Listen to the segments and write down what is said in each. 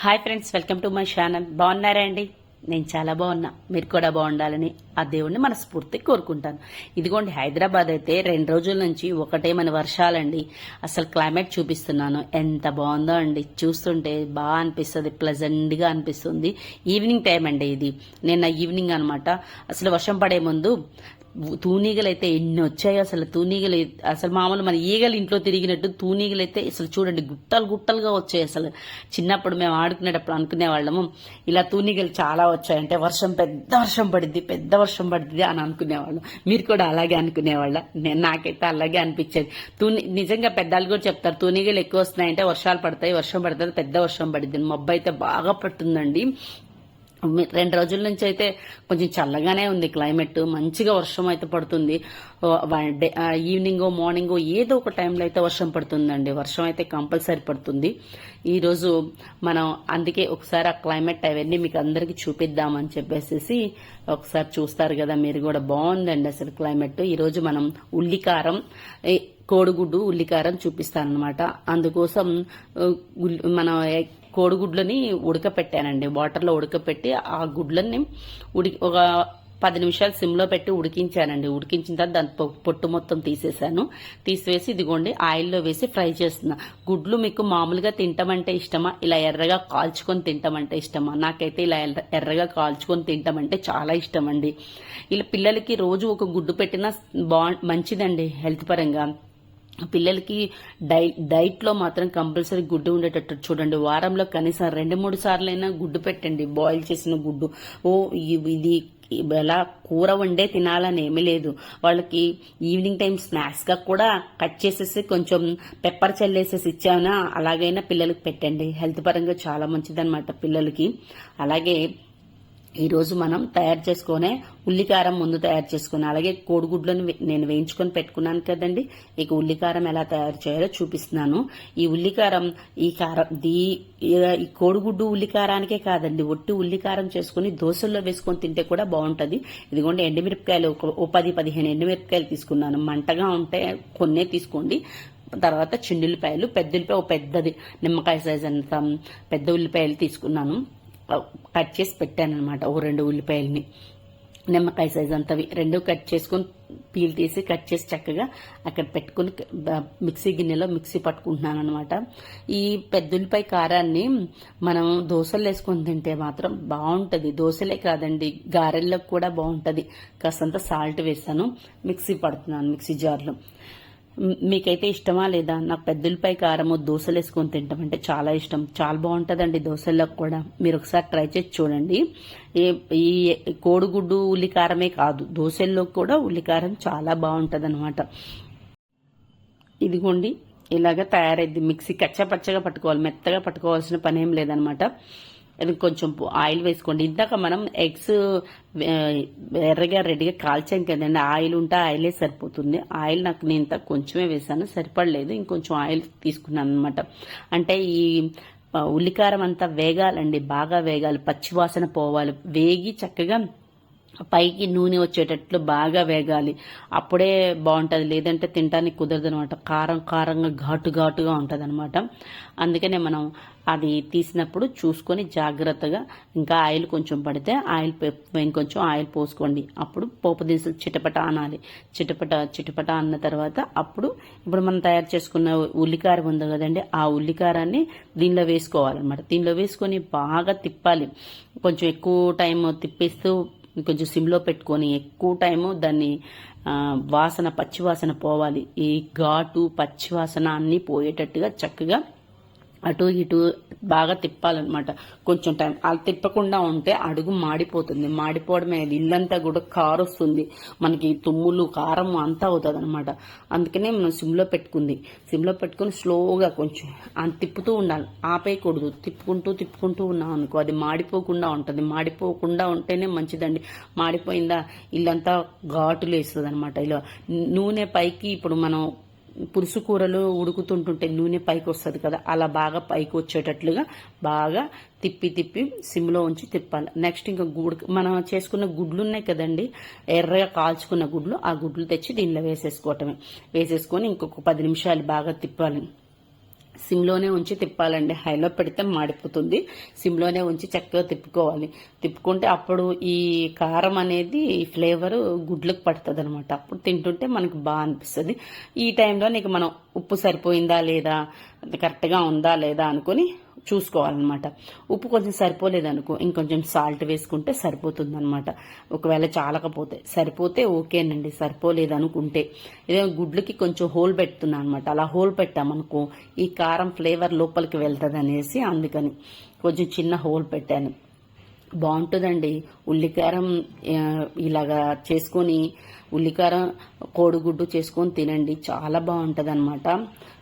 Hi friends welcome to my channel బాగున్నారా అండి? నేను చాలా బాగున్నా. మీరు కూడా బాగుండాలని ఆ దేవుణ్ణి మనస్ఫూర్తి కోరుకుంటాను. ఇదిగోండి హైదరాబాద్ అయితే రెండు రోజుల నుంచి ఒకటే మన వర్షాలండి. అసలు క్లైమేట్ చూపిస్తున్నాను. ఎంత బాగుందో అండి. చూస్తుంటే బాగా అనిపిస్తుంది ప్లెజెంట్గా అనిపిస్తుంది. ఈవినింగ్ టైం అండి ఇది. నిన్న ఈవినింగ్ అనమాట. అసలు వర్షం పడే ముందు తూనీగలు అయితే ఎన్ని వచ్చాయో అసలు తూనీగలు అసలు మామూలు మన ఈగలు ఇంట్లో తిరిగినట్టు తూనీగలు అయితే అసలు చూడండి గుట్టలు గుట్టలుగా వచ్చాయి అసలు. చిన్నప్పుడు మేము ఆడుకునేటప్పుడు అనుకునే వాళ్ళము ఇలా తూనీగలు చాలా వచ్చాయంటే వర్షం పెద్ద వర్షం పడింది పెద్ద వర్షం పడింది అని అనుకునేవాళ్ళం. మీరు కూడా అలాగే అనుకునేవాళ్ళ? నేను నాకైతే అలాగే అనిపించేది. తూని నిజంగా పెద్దలు కూడా చెప్తారు తూనీగలు ఎక్కువ వస్తున్నాయంటే వర్షాలు పడతాయి వర్షం పడుతుంది పెద్ద వర్షం పడింది మబ్బు అయితే బాగా పట్టుందండి. రెండు రోజుల నుంచి అయితే కొంచెం చల్లగానే ఉంది క్లైమేట్ మంచిగా వర్షం అయితే పడుతుంది. డే- ఈవినింగ్ మార్నింగ్ ఏదో ఒక టైంలో అయితే వర్షం పడుతుందండి. వర్షం అయితే కంపల్సరీ పడుతుంది. ఈరోజు మనం అందుకే ఒకసారి ఆ క్లైమేట్ అవన్నీ మీకు అందరికీ చూపిద్దామని చెప్పేసి ఒకసారి చూస్తారు కదా మీరు కూడా. బాగుందండి అసలు క్లైమేట్ ఈరోజు మనం ఉల్లికారం కోడిగుడ్డు ఉల్లికారం చూపిస్తానమాట అందుకోసం మనం కోడిగుడ్లని ఉడకపెట్టానండి. వాటర్లో ఉడకపెట్టి ఆ గుడ్లని ఉడి ఒక పది నిమిషాలు సిమ్లో పెట్టి ఉడికించానండి. ఉడికించిన తర్వాత దాని పొట్టు మొత్తం తీసేసాను తీసివేసి ఇదిగోండి ఆయిల్లో వేసి ఫ్రై చేస్తున్నా. గుడ్లు మీకు మామూలుగా తింటామంటే ఇష్టమా? ఇలా ఎర్రగా కాల్చుకొని తింటామంటే ఇష్టమా? నాకైతే ఇలా ఎర్ర- ఎర్రగా కాల్చుకొని తింటామంటే చాలా ఇష్టం అండి ఇలా పిల్లలకి రోజు ఒక గుడ్డు పెట్టినా బా మంచిదండి హెల్త్ పరంగా. పిల్లలకి డై డైట్లో మాత్రం కంపల్సరీ గుడ్డు ఉండేటట్టు చూడండి. వారంలో కనీసం రెండు మూడు సార్లైనా గుడ్డు పెట్టండి. బాయిల్ చేసిన గుడ్డు. ఓ ఇది ఎలా కూర వండే తినాలని ఏమీ లేదు. వాళ్ళకి ఈవినింగ్ టైం స్నాక్స్గా కూడా కట్ చేసేసి కొంచెం పెప్పర్ చల్లేసేసి ఇచ్చామన్నా అలాగైనా పిల్లలకి పెట్టండి. హెల్త్ పరంగా చాలా మంచిదన్నమాట పిల్లలకి. అలాగే ఈరోజు మనం తయారు చేసుకునే ఉల్లికారం ముందు తయారు చేసుకుని అలాగే కోడిగుడ్లను వే- నేను వేయించుకొని పెట్టుకున్నాను కదండి. ఇక ఉల్లికారం ఎలా తయారు చేయాలో చూపిస్తున్నాను. ఈ ఉల్లికారం ఈ కారం దీ ఈ కోడిగుడ్డు ఉల్లికారానికే కాదండి. ఒట్టి ఉల్లికారం చేసుకుని దోశల్లో వేసుకొని తింటే కూడా బాగుంటుంది. ఇదిగోండి ఎండుమిరపకాయలు ఒక పది పదిహేను ఎండుమిరపకాయలు తీసుకున్నాను. మంటగా ఉంటే కొన్నే తీసుకోండి. తర్వాత చిన్నుల్లిపాయలు పెద్ద ఉల్లిపాయ ఒక పెద్దది నిమ్మకాయ సైజ్ అంత పెద్ద ఉల్లిపాయలు తీసుకున్నాను. కట్ చేసి పెట్టాను అనమాట ఓ రెండు ఉల్లిపాయలని. నిమ్మకాయ సైజ్ అంతవి. రెండు కట్ చేసుకొని పీల్ తీసి కట్ చేసి చక్కగా అక్కడ పెట్టుకుని మిక్సీ గిన్నెలో మిక్సీ పట్టుకుంటున్నాను అనమాట ఈ పెద్ద ఉల్లిపాయ కారాన్ని మనం దోశలు వేసుకొని తింటే మాత్రం బాగుంటుంది. దోశలే కాదండి గారెల్లో కూడా బాగుంటుంది. కాస్తంత సాల్ట్ వేసాను మిక్సీ పడుతున్నాను మిక్సీ జార్లో. మీకైతే ఇష్టమా లేదా? నాకు పెద్దలపై కారము దోశలు వేసుకొని తింటామంటే చాలా ఇష్టం. చాలా బాగుంటుందండి దోశల్లో కూడా. మీరు ఒకసారి ట్రై చేసి చూడండి. ఈ కోడిగుడ్డు ఉల్లికారమే కాదు దోశల్లో కూడా ఉల్లికారం చాలా బాగుంటది ఇదిగోండి ఇలాగ తయారైద్ది మిక్సీ కచ్చపచ్చగా పట్టుకోవాలి మెత్తగా పట్టుకోవాల్సిన పని ఏం లేదనమాట కొంచెం ఆయిల్ వేసుకోండి. ఇందాక మనం ఎగ్స్ ఎర్రగా రెడీగా కాల్చాం కదండి. ఆయిల్ ఉంటే ఆయిలే సరిపోతుంది. ఆయిల్ నాకు నేను ఇంత కొంచెమే వేసాను. సరిపడలేదు. ఇంకొంచెం ఆయిల్ తీసుకున్నాను అనమాట అంటే ఈ ఉల్లికారం అంతా వేగాలండి. బాగా వేగాలి. పచ్చివాసన పోవాలి. వేగి చక్కగా పైకి నూనె వచ్చేటట్లు బాగా వేగాలి. అప్పుడే బాగుంటుంది. లేదంటే తినడానికి కుదరదు అనమాట కారం కారంగా ఘాటు ఘాటుగా ఉంటుంది అనమాట అందుకనే మనం అది తీసినప్పుడు చూసుకొని జాగ్రత్తగా ఇంకా ఆయిల్ కొంచెం పడితే ఆయిల్ ఇంకొంచెం ఆయిల్ పోసుకోండి. అప్పుడు పోపు దినుసులు చిటపట అనాలి. చిటపట చిటపట అన్న తర్వాత అప్పుడు ఇప్పుడు మనం తయారు చేసుకున్న ఉల్లికారం ఉంది కదండి ఆ ఉల్లికారాన్ని దీనిలో వేసుకోవాలన్నమాట. దీనిలో వేసుకొని బాగా తిప్పాలి. కొంచెం ఎక్కువ టైం తిప్పిస్తూ కొంచెం సిమ్లో పెట్టుకొని ఎక్కువ టైము దాన్ని వాసన పచ్చివాసన పోవాలి. ఈ ఘాటు పచ్చివాసన అన్నీ పోయేటట్టుగా చక్కగా అటు ఇటు బాగా తిప్పాలన్నమాట. కొంచెం టైం అలా తిప్పకుండా ఉంటే అడుగు మాడిపోతుంది. మాడిపోవడమే ఇల్లంతా కూడా కారు వస్తుంది మనకి తుమ్ములు కారం అంతా అవుతుంది అనమాట అందుకనే మనం సిమ్లో పెట్టుకుంది. సిమ్లో పెట్టుకుని స్లోగా కొంచెం తిప్పుతూ ఉండాలి. ఆపేయకూడదు. తిప్పుకుంటూ తిప్పుకుంటూ ఉన్నాం అనుకో అది మాడిపోకుండా ఉంటుంది. మాడిపోకుండా ఉంటేనే మంచిదండి. మాడిపోయిందా? ఇల్లంతా ఘాటులు వేస్తుంది అనమాట ఇలా నూనె పైకి ఇప్పుడు మనం పులుసు కూరలు ఉడుకుతుంటుంటే నూనె పైకి వస్తుంది కదా అలా బాగా పైకి వచ్చేటట్లుగా బాగా తిప్పి తిప్పి సిమ్లో ఉంచి తిప్పాలి. నెక్స్ట్ ఇంకా గుడ్ మనం చేసుకున్న గుడ్లు ఉన్నాయి కదండి ఎర్రగా కాల్చుకున్న గుడ్లు ఆ గుడ్లు తెచ్చి దీనిలో వేసేసుకోవటమే. వేసేసుకొని ఇంకొక పది నిమిషాలు బాగా తిప్పాలి. సిమ్లోనే ఉంచి తిప్పాలండి. హైలో పెడితే మాడిపోతుంది. సిమ్లోనే ఉంచి చక్కగా తిప్పుకోవాలి. తిప్పుకుంటే అప్పుడు ఈ కారం అనేది ఈ ఫ్లేవర్ గుడ్లకు పడుతుంది అనమాట అప్పుడు తింటుంటే మనకు బాగా అనిపిస్తుంది. ఈ టైంలో నీకు మనం ఉప్పు సరిపోయిందా లేదా కరెక్ట్గా ఉందా లేదా అనుకొని చూసుకోవాలన్నమాట. ఉప్పు కొంచెం సరిపోలేదనుకో ఇంకొంచెం సాల్ట్ వేసుకుంటే సరిపోతుంది అనమాట ఒకవేళ చాలకపోతే సరిపోతే ఓకేనండి సరిపోలేదు అనుకుంటే ఇదే గుడ్లకి కొంచెం హోల్ పెడుతున్నా అనమాట అలా హోల్ పెట్టామనుకో ఈ కారం ఫ్లేవర్ లోపలికి వెళ్తుంది అనేసి అందుకని కొంచెం చిన్న హోల్ పెట్టాను. బాగుంటుందండి. ఉల్లికారం ఇలాగా చేసుకొని ఉల్లికారం కోడిగుడ్డు చేసుకొని తినండి. చాలా బాగుంటుంది అనమాట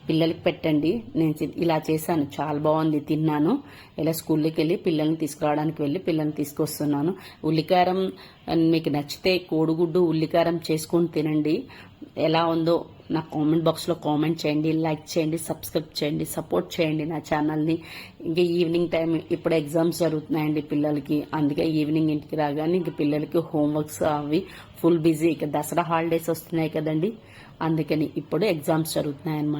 పిల్లలకి పెట్టండి. నేను ఇలా చేశాను. చాలా బాగుంది. తిన్నాను. ఇలా స్కూల్లోకి వెళ్ళి పిల్లల్ని తీసుకురావడానికి వెళ్ళి పిల్లల్ని తీసుకొస్తున్నాను. ఉల్లికారం మీకు నచ్చితే కోడిగుడ్డు ఉల్లికారం చేసుకొని తినండి. ఎలా ఉందో నా కామెంట్ బాక్స్లో కామెంట్ చేయండి లైక్ చేయండి సబ్స్క్రైబ్ చేయండి సపోర్ట్ చేయండి నా ఛానల్ని ఇంకా ఈవినింగ్ టైం ఇప్పుడు ఎగ్జామ్స్ జరుగుతున్నాయండి పిల్లలకి. అందుకే ఈవినింగ్ ఇంటికి రాగానే ఇంక పిల్లలకి హోంవర్క్స్ అవి ఫుల్ బిజీ ఇక దసరా హాలిడేస్ వస్తున్నాయి కదండి. అందుకని ఇప్పుడు ఎగ్జామ్స్ జరుగుతున్నాయి అన్నమాట